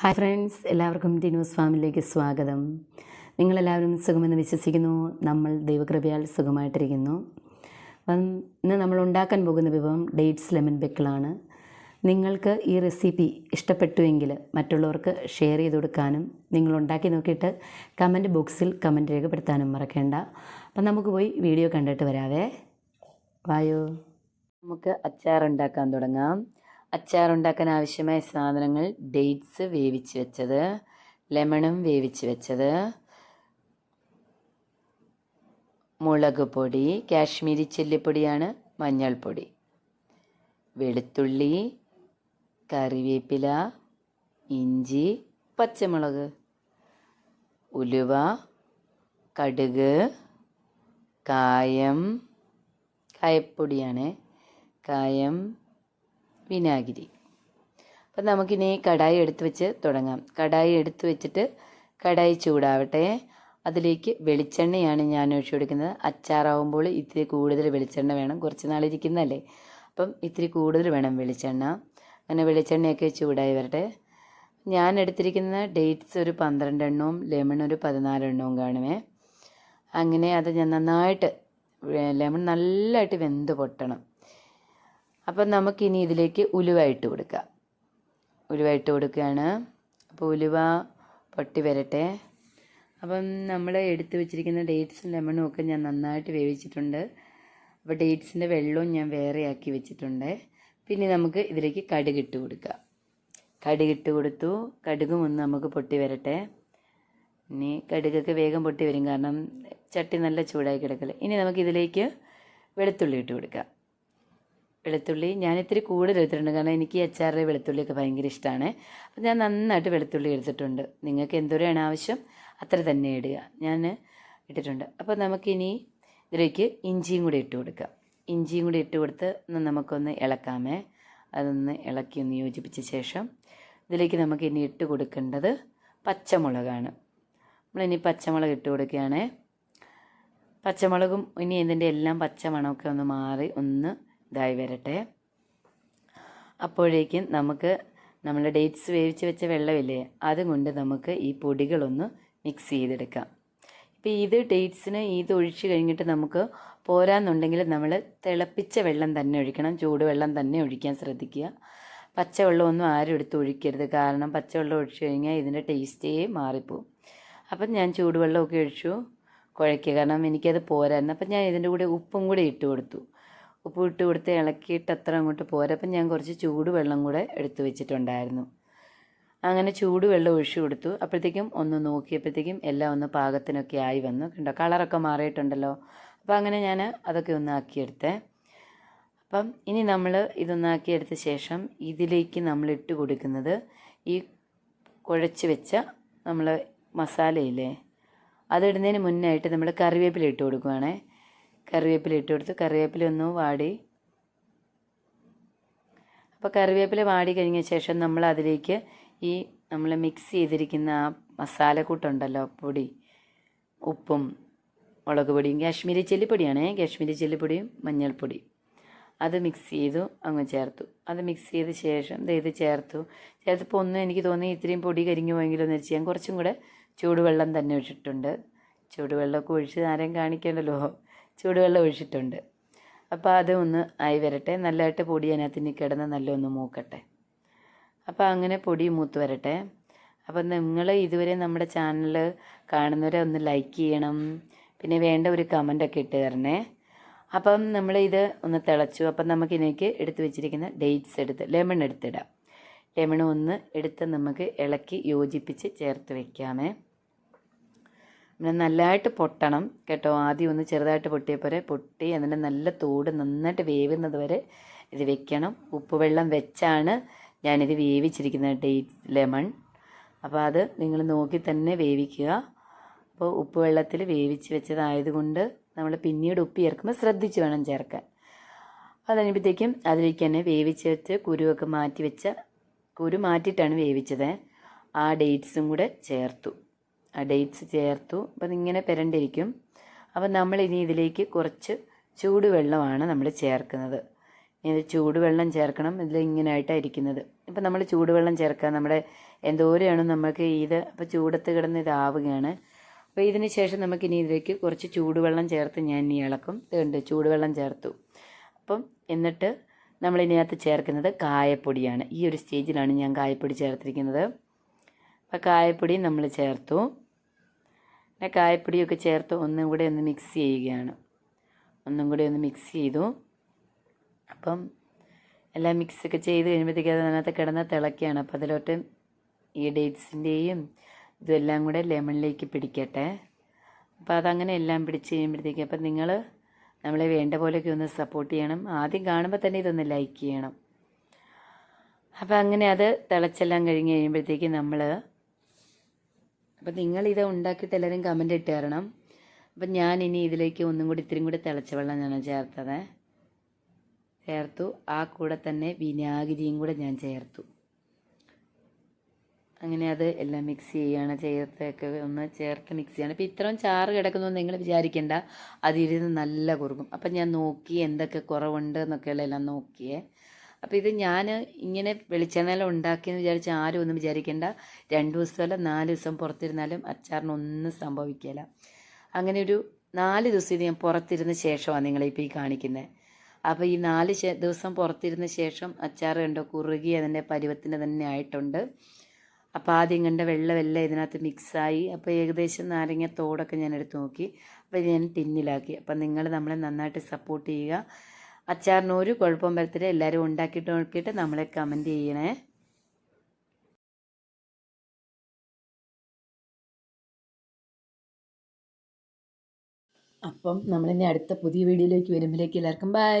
Hi friends എല്ലാവർക്കും ടിനൂസ് ഫാമിലിയിലേക്ക് സ്വാഗതം. നിങ്ങളെല്ലാവരും സുഖമെന്ന് വിശ്വസിക്കുന്നു. നമ്മൾ ദൈവകൃപയാൽ സുഖമായിട്ടിരിക്കുന്നു. ഇന്ന് നമ്മൾ ഉണ്ടാക്കാൻ പോകുന്ന വിഭവം ഡേറ്റ്സ് ലെമൺ ബെക്കിളാണ് നിങ്ങൾക്ക് ഈ റെസിപ്പി ഇഷ്ടപ്പെട്ടുവെങ്കിൽ മറ്റുള്ളവർക്ക് ഷെയർ ചെയ്ത് കൊടുക്കാനും നിങ്ങൾ ഉണ്ടാക്കി നോക്കിയിട്ട് കമന്റ് ബോക്സിൽ കമന്റ് രേഖപ്പെടുത്താനും മറക്കേണ്ട. അപ്പം നമുക്ക് പോയി വീഡിയോ കണ്ടിട്ട് വരാവേ. വായോ. നമുക്ക് അച്ചാർ ഉണ്ടാക്കാൻ തുടങ്ങാം. അച്ചാർ ഉണ്ടാക്കാൻ ആവശ്യമായ സാധനങ്ങൾ ഡേറ്റ്സ് വേവിച്ച് വെച്ചത് ലെമണും വേവിച്ച് വെച്ചത് മുളക് പൊടി കാശ്മീരി ചില്ലിപ്പൊടിയാണ് മഞ്ഞൾപ്പൊടി വെളുത്തുള്ളി കറിവേപ്പില ഇഞ്ചി പച്ചമുളക് ഉലുവ കടുക് കായം കായപ്പൊടിയാണ്. കായം വിനാഗിരി. അപ്പം നമുക്കിനി കടായി എടുത്ത് വെച്ച് തുടങ്ങാം. കടായി എടുത്ത് വെച്ചിട്ട് കടായി ചൂടാവട്ടെ. അതിലേക്ക് വെളിച്ചെണ്ണയാണ് ഞാൻ ഒഴിച്ചു കൊടുക്കുന്നത്. അച്ചാറാവുമ്പോൾ ഇത്തിരി കൂടുതൽ വെളിച്ചെണ്ണ വേണം. കുറച്ച് നാളിരിക്കുന്നതല്ലേ അപ്പം ഇത്തിരി കൂടുതൽ വേണം വെളിച്ചെണ്ണ. അങ്ങനെ വെളിച്ചെണ്ണയൊക്കെ ചൂടായി വരട്ടെ. ഞാൻ എടുത്തിരിക്കുന്ന ഡേറ്റ്സ് ഒരു പന്ത്രണ്ടെണ്ണവും ലെമൺ ഒരു പതിനാലെണ്ണവും കാണുമേ അങ്ങനെ അത് ഞാൻ നന്നായിട്ട് ലെമൺ നല്ലതായിട്ട് വെന്ത് പൊട്ടണം. അപ്പം നമുക്കിനി ഇതിലേക്ക് ഉലുവ ഇട്ട് കൊടുക്കാം. ഉലുവ ഇട്ട് കൊടുക്കുകയാണ്. അപ്പോൾ ഉലുവ പൊട്ടി വരട്ടെ. അപ്പം നമ്മൾ എടുത്ത് വെച്ചിരിക്കുന്ന ഡേറ്റ്സും ലെമണും ഒക്കെ ഞാൻ നന്നായിട്ട് വേവിച്ചിട്ടുണ്ട്. അപ്പോൾ ഡേറ്റ്സിന്റെ വെള്ളവും ഞാൻ വേറെയാക്കി വെച്ചിട്ടുണ്ട്. പിന്നെ നമുക്ക് ഇതിലേക്ക് കടുക് ഇട്ട് കൊടുക്കാം. കടുക് ഇട്ട് കൊടുത്തു. കടുകും ഒന്ന് നമുക്ക് പൊട്ടി വരട്ടെ. ഇനി കടുകൊക്കെ വേഗം പൊട്ടി വരും. കാരണം ചട്ടി നല്ല ചൂടായി കിടക്കൽ. ഇനി നമുക്ക് ഇതിലേക്ക് വെളുത്തുള്ളി ഇട്ട് കൊടുക്കാം. വെളുത്തുള്ളി ഞാൻ ഇത്തിരി കൂടുതൽ എടുത്തിട്ടുണ്ട്. കാരണം എനിക്ക് അച്ചാറിലെ വെളുത്തുള്ളിയൊക്കെ ഭയങ്കര ഇഷ്ടമാണ് അപ്പം ഞാൻ നന്നായിട്ട് വെളുത്തുള്ളി എടുത്തിട്ടുണ്ട്. നിങ്ങൾക്ക് എന്തോരാണ് ആവശ്യം അത്ര തന്നെ ഇടുക. ഞാൻ ഇട്ടിട്ടുണ്ട്. അപ്പോൾ നമുക്കിനി ഇതിലേക്ക് ഇഞ്ചിയും കൂടി ഇട്ട് കൊടുക്കാം. ഇഞ്ചിയും കൂടി ഇട്ട് കൊടുത്ത് ഒന്ന് നമുക്കൊന്ന് ഇളക്കാമേ. അതൊന്ന് ഇളക്കി ഒന്ന് യോജിപ്പിച്ച ശേഷം ഇതിലേക്ക് നമുക്ക് ഇനി ഇട്ട് കൊടുക്കേണ്ടത് പച്ചമുളകാണ്. നമ്മളിനി പച്ചമുളക് ഇട്ട് കൊടുക്കുകയാണ്. പച്ചമുളകും ഇനി ഇതിന്റെ എല്ലാം പച്ചമണമൊക്കെ ഒന്ന് മാറി ഒന്ന് ഇതായി വരട്ടെ. അപ്പോഴേക്കും നമുക്ക് നമ്മൾ ഡേറ്റ്സ് വേവിച്ച് വെച്ച വെള്ളമില്ലേ അതും കൊണ്ട് നമുക്ക് ഈ പൊടികളൊന്ന് മിക്സ് ചെയ്തെടുക്കാം. ഇപ്പോൾ ഇത് ഡേറ്റ്സിന് ഇത് ഒഴിച്ച് കഴിഞ്ഞിട്ട് നമുക്ക് പോരാന്നുണ്ടെങ്കിൽ നമ്മൾ തിളപ്പിച്ച വെള്ളം തന്നെ ഒഴിക്കണം ചൂടുവെള്ളം തന്നെ ഒഴിക്കാൻ ശ്രദ്ധിക്കുക. പച്ചവെള്ളമൊന്നും ആരും എടുത്ത് ഒഴിക്കരുത് കാരണം പച്ചവെള്ളം ഒഴിച്ചു കഴിഞ്ഞാൽ ഇതിന്റെ ടേസ്റ്റേ മാറിപ്പോവും. അപ്പം ഞാൻ ചൂടുവെള്ളമൊക്കെ ഒഴിച്ചു കുഴയ്ക്കുക കാരണം എനിക്കത് പോരായിരുന്നു. അപ്പം ഞാൻ ഇതിന്റെ കൂടെ ഉപ്പും കൂടി ഇട്ട് കൊടുത്തു. ഉപ്പ് ഇട്ട് കൊടുത്ത് ഇളക്കിയിട്ട് അത്ര അങ്ങോട്ട് പോരപ്പം ഞാൻ കുറച്ച് ചൂട് വെള്ളം കൂടെ എടുത്തു വെച്ചിട്ടുണ്ടായിരുന്നു. അങ്ങനെ ചൂടുവെള്ളം ഒഴിച്ചു കൊടുത്തു. അപ്പോഴത്തേക്കും ഒന്ന് നോക്കിയപ്പോഴത്തേക്കും എല്ലാം ഒന്ന് പാകത്തിനൊക്കെ ആയി വന്നു. കണ്ടോ കളറൊക്കെ മാറിയിട്ടുണ്ടല്ലോ. അപ്പോൾ അങ്ങനെ ഞാൻ അതൊക്കെ ഒന്ന് ആക്കിയെടുത്തേ. അപ്പം ഇനി നമ്മൾ ഇതൊന്നാക്കിയെടുത്ത ശേഷം ഇതിലേക്ക് നമ്മൾ ഇട്ട് കൊടുക്കുന്നത് ഈ കുഴച്ച് വെച്ച നമ്മൾ മസാലയില്ലേ? അതിടുന്നതിന് മുന്നായിട്ട് നമ്മൾ കറിവേപ്പില ഇട്ട് കൊടുക്കുവാണേ. കറിവേപ്പില ഇട്ട് കൊടുത്ത്. കറിവേപ്പില ഒന്ന് വാടി. അപ്പോൾ കറിവേപ്പില വാടി കഴിഞ്ഞ ശേഷം നമ്മൾ അതിലേക്ക് ഈ നമ്മൾ മിക്സ് ചെയ്തിരിക്കുന്ന ആ മസാലക്കൂട്ടുണ്ടല്ലോ പൊടി ഉപ്പും മുളക് പൊടിയും കാശ്മീരി ചെല്ലിപ്പൊടിയാണ്. കാശ്മീരി ചെല്ലിപ്പൊടിയും മഞ്ഞൾപ്പൊടി അത് മിക്സ് ചെയ്തു അങ്ങ് ചേർത്തു. അത് മിക്സ് ചെയ്ത ശേഷം ഇത് ചേർത്തു. ചേർത്തപ്പോൾ ഒന്നും എനിക്ക് തോന്നി ഇത്രയും പൊടി കരിഞ്ഞു പോയെങ്കിലും എന്ന് വെച്ച് ഞാൻ കുറച്ചും കൂടെ ചൂടുവെള്ളം തന്നെ ഒഴിച്ചിട്ടുണ്ട്. ചൂടുവെള്ളമൊക്കെ ഒഴിച്ച് ആരെയും കാണിക്കണ്ടല്ലോ. ചൂടുവെള്ളം ഒഴിച്ചിട്ടുണ്ട്. അപ്പോൾ അത് ഒന്ന് ആയി വരട്ടെ. നല്ലതായിട്ട് പൊടി അതിനകത്ത് ഇനി കിടന്ന് നല്ല ഒന്ന് മൂക്കട്ടെ. അപ്പോൾ അങ്ങനെ പൊടി മൂത്ത് വരട്ടെ. അപ്പം നിങ്ങൾ ഇതുവരെ നമ്മുടെ ചാനൽ കാണുന്നവരെ ഒന്ന് ലൈക്ക് ചെയ്യണം. പിന്നെ വേണ്ട ഒരു കമന്റൊക്കെ ഇട്ട് തരണേ. അപ്പം നമ്മൾ ഇത് ഒന്ന് തിളച്ചു. അപ്പം നമുക്ക് ഇതിലേക്ക് എടുത്ത് വെച്ചിരിക്കുന്ന ഡേറ്റ്സ് എടുത്ത് ലെമൺ എടുത്തിടാം. ലെമൺ ഒന്ന് എടുത്ത് നമുക്ക് ഇളക്കി യോജിപ്പിച്ച് ചേർത്ത് വെക്കാമേ. പിന്നെ നല്ലതായിട്ട് പൊട്ടണം കേട്ടോ. ആദ്യം ഒന്ന് ചെറുതായിട്ട് പൊട്ടിയപ്പോലെ പൊട്ടി അതിന്റെ നല്ല തോട് നന്നായിട്ട് വേവുന്നത് വരെ ഇത് വെക്കണം. ഉപ്പുവെള്ളം വെച്ചാണ് ഞാനിത് വേവിച്ചിരിക്കുന്നത് ഡേറ്റ് ലെമൺ. അപ്പോൾ അത് നിങ്ങൾ നോക്കി തന്നെ വേവിക്കുക. അപ്പോൾ ഉപ്പുവെള്ളത്തിൽ വേവിച്ച് വെച്ചതായതുകൊണ്ട് നമ്മൾ പിന്നീട് ഉപ്പ് ചേർക്കുമ്പോൾ ശ്രദ്ധിച്ച് വേണം ചേർക്കാൻ. അതഴിയുമ്പോഴത്തേക്കും അതിലേക്ക് തന്നെ വേവിച്ച് വെച്ച് കുരുവൊക്കെ മാറ്റി വെച്ച കുരു മാറ്റിയിട്ടാണ് വേവിച്ചത്. ആ ഡേറ്റ്സും കൂടെ ചേർത്തു. ഡേറ്റ്സ് ചേർത്തു. അപ്പം ഇങ്ങനെ പെരണ്ടിരിക്കും. അപ്പം നമ്മൾ ഇനി ഇതിലേക്ക് കുറച്ച് ചൂടുവെള്ളമാണ് നമ്മൾ ചേർക്കുന്നത്. ഇത് ചൂടുവെള്ളം ചേർക്കണം. ഇതിൽ ഇങ്ങനെയായിട്ടാണ് ഇരിക്കുന്നത്. ഇപ്പം നമ്മൾ ചൂടുവെള്ളം ചേർക്കുക. നമ്മുടെ എന്തോരെയാണ് നമുക്ക് ഇത് അപ്പോൾ ചൂടത്ത് കിടന്ന് ഇതാവുകയാണ്. അപ്പോൾ ഇതിന് ശേഷം നമുക്ക് ഇനി ഇതിലേക്ക് കുറച്ച് ചൂടുവെള്ളം ചേർത്ത് ഞാൻ ഇനി ഇളക്കും. ഇതുണ്ട് ചൂടുവെള്ളം ചേർത്തു. അപ്പം എന്നിട്ട് നമ്മൾ ഇതിനകത്ത് ചേർക്കുന്നത് കായപ്പൊടിയാണ്. ഈ ഒരു സ്റ്റേജിലാണ് ഞാൻ കായപ്പൊടി ചേർത്തിരിക്കുന്നത്. അപ്പോൾ കായപ്പൊടി നമ്മൾ ചേർത്തു. പിന്നെ കായപ്പൊടിയൊക്കെ ചേർത്ത് ഒന്നും കൂടെ ഒന്ന് മിക്സ് ചെയ്യുകയാണ്. ഒന്നും കൂടി ഒന്ന് മിക്സ് ചെയ്തു. അപ്പം എല്ലാം മിക്സൊക്കെ ചെയ്ത് കഴിയുമ്പോഴത്തേക്ക് അത് അതിനകത്ത് കിടന്ന തിളക്കുകയാണ് അപ്പോൾ അതിലോട്ട് ഈ ഡേറ്റ്സിന്റെയും ഇതെല്ലാം കൂടെ ലെമണിലേക്ക് പിടിക്കട്ടെ. അപ്പോൾ അതങ്ങനെ എല്ലാം പിടിച്ച് കഴിയുമ്പോഴത്തേക്ക് അപ്പം നിങ്ങൾ നമ്മളെ വേണ്ട പോലെയൊക്കെ ഒന്ന് സപ്പോർട്ട് ചെയ്യണം. ആദ്യം കാണുമ്പോൾ തന്നെ ഇതൊന്ന് ലൈക്ക് ചെയ്യണം. അപ്പോൾ അങ്ങനെ അത് തിളച്ചെല്ലാം കഴിഞ്ഞ് കഴിയുമ്പോഴത്തേക്ക് നമ്മൾ അപ്പം നിങ്ങളിത് ഉണ്ടാക്കിയിട്ട് എല്ലാവരും കമന്റ് ഇട്ട് തരണം. അപ്പം ഞാൻ ഇനി ഇതിലേക്ക് ഒന്നും കൂടി ഇത്രയും കൂടി തിളച്ച വെള്ളം ഞാൻ ചേർത്തത്. ചേർത്തു. ആ കൂടെ തന്നെ വിനാഗിരിയും കൂടെ ഞാൻ ചേർത്തു. അങ്ങനെ അത് എല്ലാം മിക്സ് ചെയ്യുകയാണ് ചേർത്തൊക്കെ ഒന്ന് ചേർത്ത് മിക്സ് ചെയ്യണം. അപ്പോൾ ഇത്രയും ചാറ് കിടക്കുന്നു നിങ്ങൾ വിചാരിക്കേണ്ട. അതിരുന്ന് നല്ല കുറുകും. അപ്പം ഞാൻ നോക്കി എന്തൊക്കെ കുറവുണ്ട് എന്നൊക്കെയുള്ള എല്ലാം നോക്കിയേ. അപ്പോൾ ഇത് ഞാൻ ഇങ്ങനെ വെളിച്ചെണ്ണയിൽ ഉണ്ടാക്കിയെന്ന് വിചാരിച്ച് ആരും ഒന്നും വിചാരിക്കേണ്ട. രണ്ട് ദിവസമല്ല നാല് ദിവസം പുറത്തിരുന്നാലും അച്ചാറിനൊന്നും സംഭവിക്കില്ല അങ്ങനെ ഒരു നാല് ദിവസം ഇത് ഞാൻ പുറത്തിരുന്ന ശേഷമാണ് നിങ്ങളിപ്പോൾ ഈ കാണിക്കുന്നത് അപ്പോൾ ഈ നാല് ദിവസം പുറത്തിരുന്ന ശേഷം അച്ചാർ കണ്ടോ കുറുകി അതിന്റെ പരുവത്തിന് തന്നെ ആയിട്ടുണ്ട്. അപ്പോൾ ആദ്യം കണ്ട വെള്ളമെല്ലാം ഇതിനകത്ത് മിക്സായി. അപ്പോൾ ഏകദേശം നാരങ്ങ തോടൊക്കെ ഞാൻ എടുത്ത് നോക്കി. അപ്പോൾ ഇത് ഞാൻ ടിന്നിലാക്കി. അപ്പം നിങ്ങൾ നമ്മളെ നന്നായിട്ട് സപ്പോർട്ട് ചെയ്യുക. അച്ചാറിന് കുഴപ്പം വരത്തില്ല. എല്ലാവരും ഉണ്ടാക്കിയിട്ട് നോക്കിയിട്ട് നമ്മളെ കമന്റ് ചെയ്യണേ. അപ്പം നമ്മളിനി അടുത്ത പുതിയ വീഡിയോയിലേക്ക് വരുമ്പോഴേക്ക് എല്ലാവർക്കും ബൈ